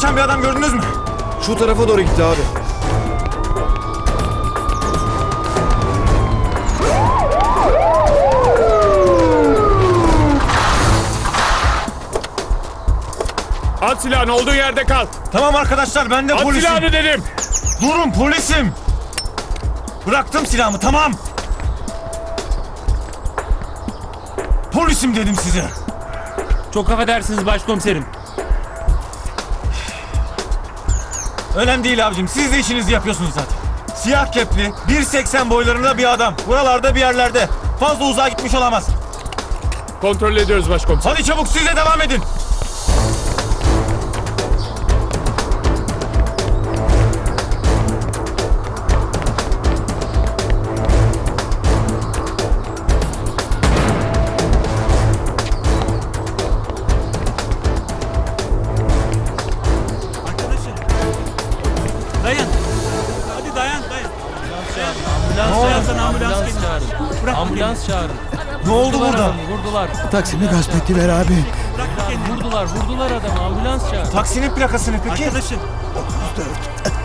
Kaçan bir adam gördünüz mü? Şu tarafa doğru gitti abi. At silahını olduğu yerde kal. Tamam arkadaşlar ben de At polisim. silahını dedim. Durun polisim. Bıraktım silahımı tamam. Polisim dedim size. Çok affedersiniz başkomiserim. Önemli değil abicim. Siz de işinizi yapıyorsunuz zaten. Siyah kepli, 1.80 boylarında bir adam. Buralarda bir yerlerde. Fazla uzağa gitmiş olamaz. Kontrol ediyoruz başkomiser. Hadi çabuk siz de devam edin. Dayan. Hadi dayan dayan. Ambulans Dayan sana çağırın. ambulans Ambulans çağırın. Bırak Ambulans çağırın. Ne oldu Vurdular burada? adamı, Vurdular. Taksimi gasp ettiler abi. Bırak kendini. Vurdular. Vurdular adamı. Ambulans çağır. Taksinin plakasını peki? Arkadaşım.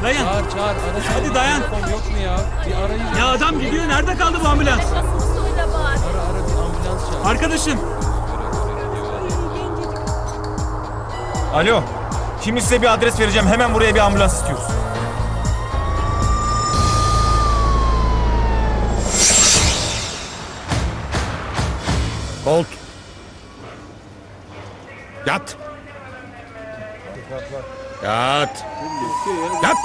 Dayan. Çağır çağır. Arası Hadi dayan. Telefon yok mu ya? Bir arayın. Ya adam gidiyor. Nerede kaldı bu ambulans? Ara ara bir ambulans çağır. Arkadaşım. Alo. Şimdi size bir adres vereceğim. Hemen buraya bir ambulans istiyoruz. Kolt. Yat. Yat. Yat.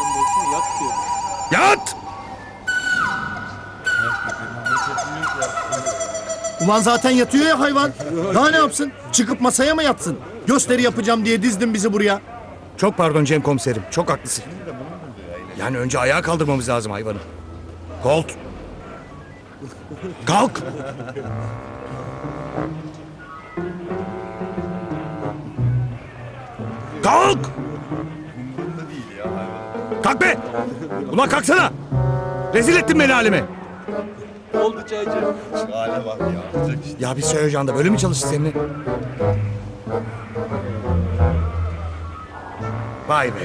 Yat. Ulan zaten yatıyor ya hayvan. Daha ne yapsın? Çıkıp masaya mı yatsın? Gösteri yapacağım diye dizdin bizi buraya. Çok pardon Cem komiserim. Çok haklısın. Yani önce ayağa kaldırmamız lazım hayvanı. Colt. Kalk. Kalk. Kalk be. Ulan kalksana. Rezil ettin beni halime. Oldu çaycı. Ya bir söyle da böyle mi çalıştı seninle? Vay be.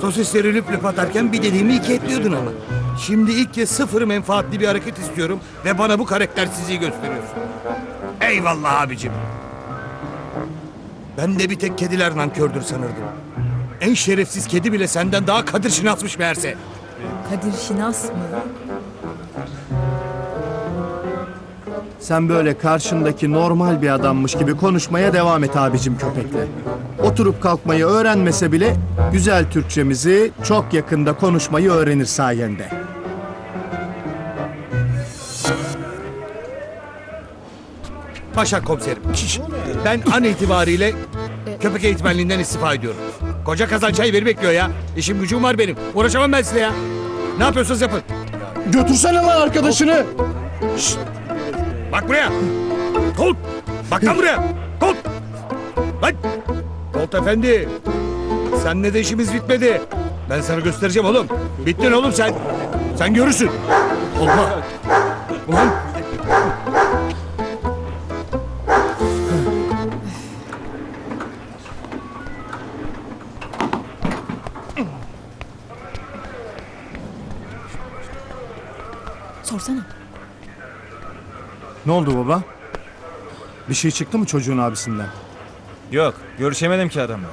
Sosisleri lüp lüp atarken bir dediğimi iki etliyordun ama. Şimdi ilk kez sıfır menfaatli bir hareket istiyorum ve bana bu karaktersizliği gösteriyorsun. Eyvallah abicim. Ben de bir tek kediler nankördür sanırdım. En şerefsiz kedi bile senden daha kadir şinasmış meğerse. Kadir Şinas mı? Sen böyle karşındaki normal bir adammış gibi konuşmaya devam et abicim köpekle. Oturup kalkmayı öğrenmese bile güzel Türkçemizi çok yakında konuşmayı öğrenir sayende. Başak komiserim. şiş, Ben an itibariyle köpek eğitmenliğinden istifa ediyorum. Koca kazan çay beni bekliyor ya. İşim gücüm var benim. Uğraşamam ben size ya. Ne yapıyorsunuz yapın. Götürsene lan arkadaşını. Bak buraya. Kolt. Bak lan buraya. Kolt. Lan. Kolt efendi. Senle de işimiz bitmedi. Ben sana göstereceğim oğlum. Bittin oğlum sen. Sen görürsün. Allah. Ulan. Sorsana. Ne oldu baba? Bir şey çıktı mı çocuğun abisinden? Yok. Görüşemedim ki adamla.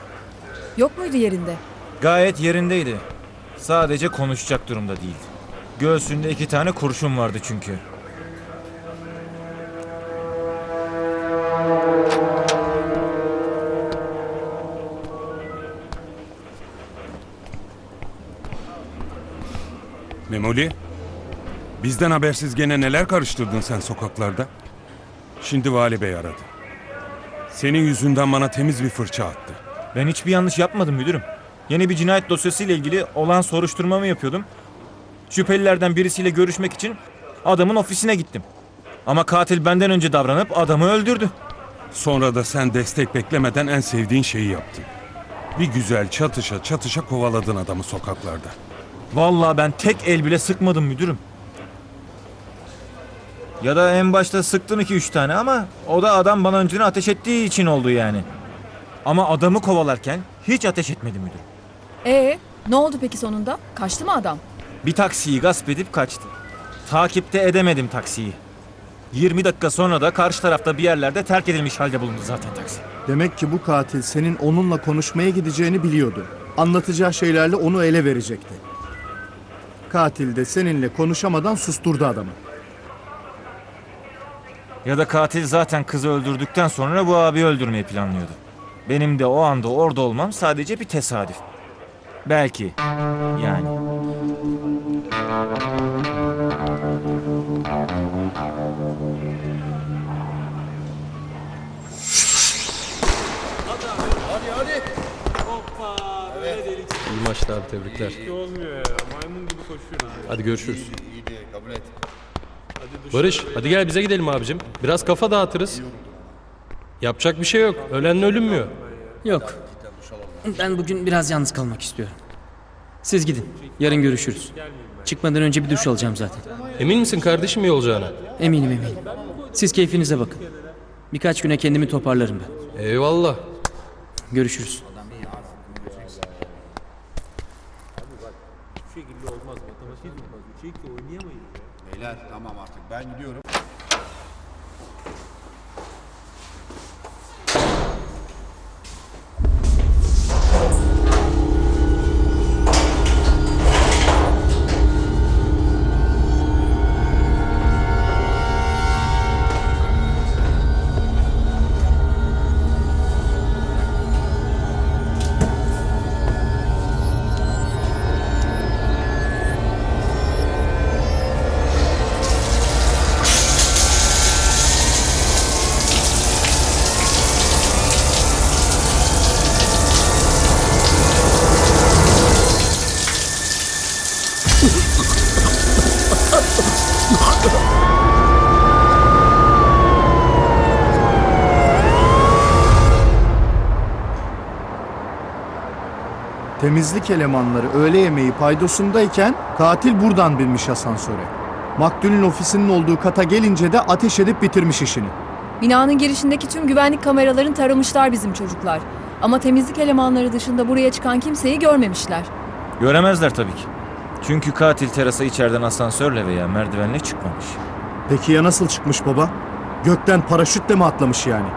Yok muydu yerinde? Gayet yerindeydi. Sadece konuşacak durumda değildi. Göğsünde iki tane kurşun vardı çünkü. Memoli, bizden habersiz gene neler karıştırdın sen sokaklarda? Şimdi Vali Bey aradı. Senin yüzünden bana temiz bir fırça attı. Ben hiçbir yanlış yapmadım müdürüm. Yeni bir cinayet dosyası ile ilgili olan soruşturmamı yapıyordum. Şüphelilerden birisiyle görüşmek için adamın ofisine gittim. Ama katil benden önce davranıp adamı öldürdü. Sonra da sen destek beklemeden en sevdiğin şeyi yaptın. Bir güzel çatışa çatışa kovaladın adamı sokaklarda. Vallahi ben tek el bile sıkmadım müdürüm. Ya da en başta sıktın iki üç tane ama o da adam bana önceden ateş ettiği için oldu yani. Ama adamı kovalarken hiç ateş etmedi müdürüm. Ee, ne oldu peki sonunda? Kaçtı mı adam? Bir taksiyi gasp edip kaçtı. Takipte edemedim taksiyi. 20 dakika sonra da karşı tarafta bir yerlerde terk edilmiş halde bulundu zaten taksi. Demek ki bu katil senin onunla konuşmaya gideceğini biliyordu. Anlatacağı şeylerle onu ele verecekti. Katil de seninle konuşamadan susturdu adamı. Ya da katil zaten kızı öldürdükten sonra bu abi öldürmeyi planlıyordu. Benim de o anda orada olmam sadece bir tesadüf. Belki. Yani. İyi maçlar tebrikler. Hadi görüşürüz. Barış hadi gel bize gidelim abicim. Biraz kafa dağıtırız. Yapacak bir şey yok. Ölenle ölünmüyor. Yok. Ben bugün biraz yalnız kalmak istiyorum. Siz gidin. Yarın görüşürüz. Çıkmadan önce bir duş alacağım zaten. Emin misin kardeşim iyi olacağına? Eminim eminim. Siz keyfinize bakın. Birkaç güne kendimi toparlarım ben. Eyvallah. Görüşürüz. Beyler tamam artık ben gidiyorum. Temizlik elemanları öğle yemeği paydosundayken katil buradan binmiş asansöre. Maktulün ofisinin olduğu kata gelince de ateş edip bitirmiş işini. Binanın girişindeki tüm güvenlik kameralarını taramışlar bizim çocuklar. Ama temizlik elemanları dışında buraya çıkan kimseyi görmemişler. Göremezler tabii ki. Çünkü katil terasa içeriden asansörle veya merdivenle çıkmamış. Peki ya nasıl çıkmış baba? Gökten paraşütle mi atlamış yani?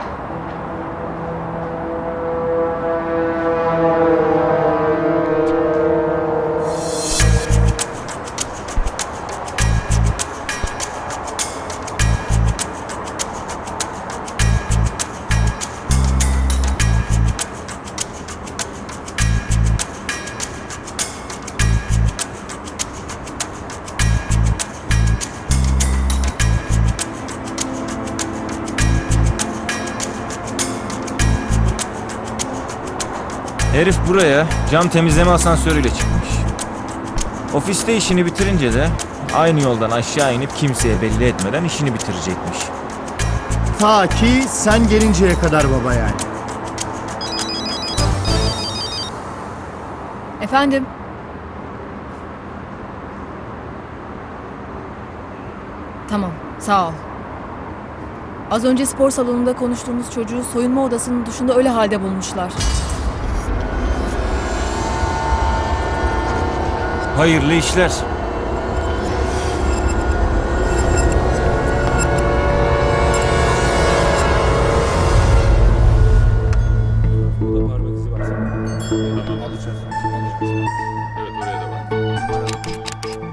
Herif buraya cam temizleme asansörüyle çıkmış. Ofiste işini bitirince de aynı yoldan aşağı inip kimseye belli etmeden işini bitirecekmiş. Ta ki sen gelinceye kadar baba yani. Efendim? Tamam, sağ ol. Az önce spor salonunda konuştuğumuz çocuğu soyunma odasının dışında öyle halde bulmuşlar. Hayırlı işler.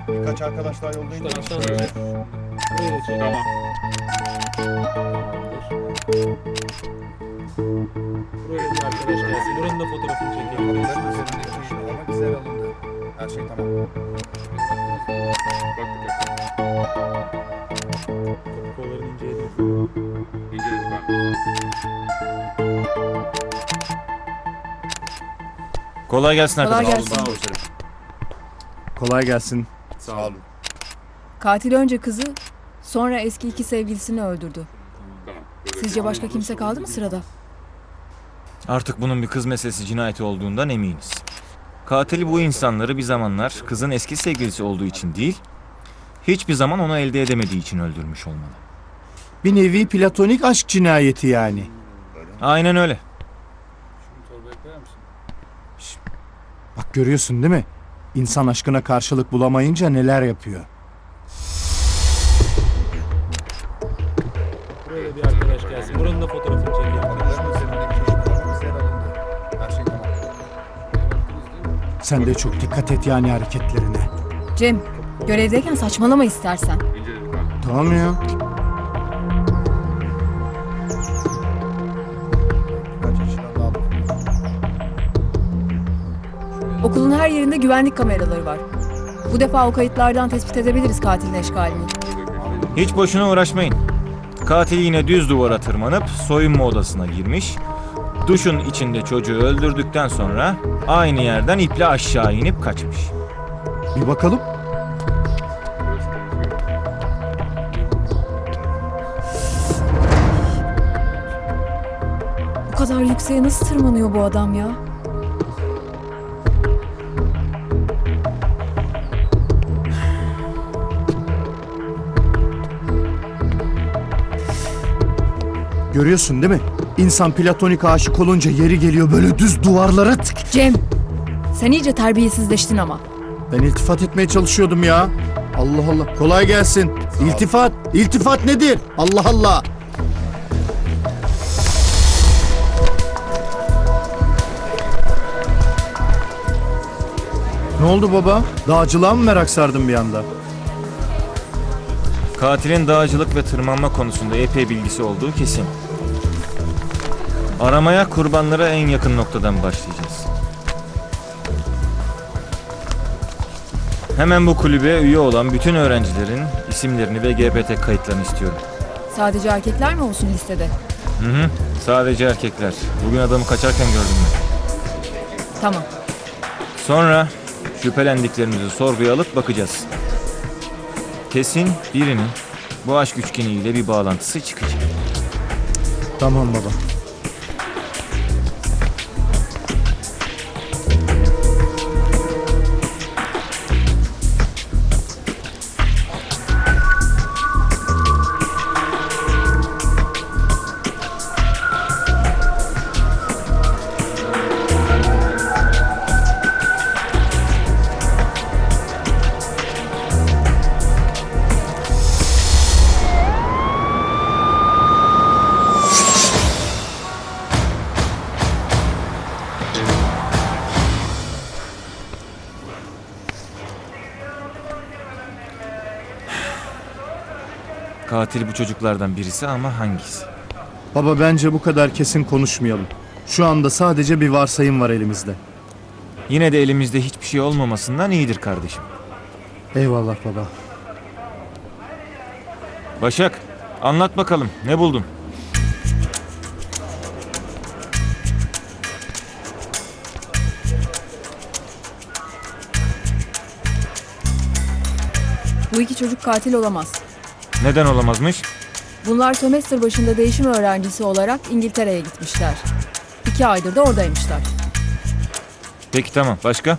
Birkaç arkadaş daha yoldayım. Tamam. Buraya bir arkadaş gelsin. Buranın da fotoğrafını çekelim. Güzel alındı. Her şey tamam. Kollarını inceledim. İnceledim ben. Kolay gelsin Kolay arkadaşlar. gelsin. Kolay gelsin. Sağ olun. Katil önce kızı, sonra eski iki sevgilisini öldürdü. Tamam. Sizce başka kimse kaldı mı sırada? Artık bunun bir kız meselesi cinayeti olduğundan eminiz. Katil bu insanları bir zamanlar kızın eski sevgilisi olduğu için değil, hiçbir zaman onu elde edemediği için öldürmüş olmalı. Bir nevi platonik aşk cinayeti yani. Aynen öyle. Bak görüyorsun değil mi? İnsan aşkına karşılık bulamayınca neler yapıyor. Sen de çok dikkat et yani hareketlerine. Cem, görevdeyken saçmalama istersen. Tamam ya. Okulun her yerinde güvenlik kameraları var. Bu defa o kayıtlardan tespit edebiliriz katilin eşkalini. Hiç boşuna uğraşmayın. Katil yine düz duvara tırmanıp soyunma odasına girmiş. Duşun içinde çocuğu öldürdükten sonra aynı yerden iple aşağı inip kaçmış. Bir bakalım. Bu kadar yükseğe nasıl tırmanıyor bu adam ya? Görüyorsun değil mi? İnsan platonik aşık olunca yeri geliyor böyle düz duvarlara tık. Cem, sen iyice terbiyesizleştin ama. Ben iltifat etmeye çalışıyordum ya. Allah Allah. Kolay gelsin. İltifat. İltifat nedir? Allah Allah. Ne oldu baba? Dağcılığa mı merak sardın bir anda? Katilin dağcılık ve tırmanma konusunda epey bilgisi olduğu kesin. Aramaya kurbanlara en yakın noktadan başlayacağız. Hemen bu kulübe üye olan bütün öğrencilerin isimlerini ve GBT kayıtlarını istiyorum. Sadece erkekler mi olsun listede? Hı hı. Sadece erkekler. Bugün adamı kaçarken gördüm ben. Tamam. Sonra şüphelendiklerimizi sorguya alıp bakacağız. Kesin birinin bu aşk üçgeniyle bir bağlantısı çıkacak. Tamam baba. Katil bu çocuklardan birisi ama hangisi? Baba bence bu kadar kesin konuşmayalım. Şu anda sadece bir varsayım var elimizde. Yine de elimizde hiçbir şey olmamasından iyidir kardeşim. Eyvallah baba. Başak, anlat bakalım ne buldun? Bu iki çocuk katil olamaz. Neden olamazmış? Bunlar sömestr başında değişim öğrencisi olarak İngiltere'ye gitmişler. İki aydır da oradaymışlar. Peki tamam, başka?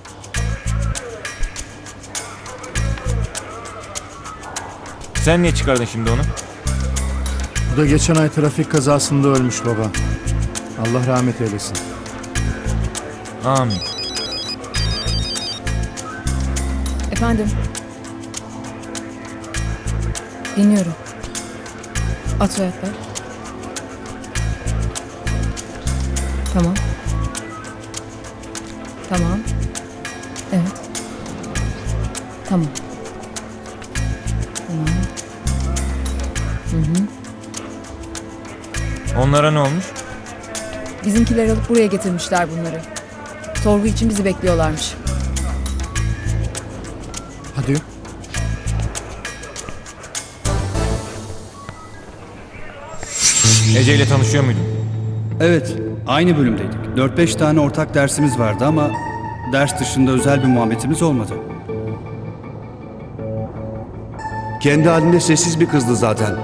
Sen niye çıkardın şimdi onu? Bu da geçen ay trafik kazasında ölmüş baba. Allah rahmet eylesin. Amin. Efendim? Dinliyorum. At soyadlar. Tamam. Tamam. Evet. Tamam. Tamam. Hı hı. Onlara ne olmuş? Bizimkiler alıp buraya getirmişler bunları. Sorgu için bizi bekliyorlarmış. Ece ile tanışıyor muydun? Evet, aynı bölümdeydik. 4-5 tane ortak dersimiz vardı ama ders dışında özel bir muhabbetimiz olmadı. Kendi halinde sessiz bir kızdı zaten.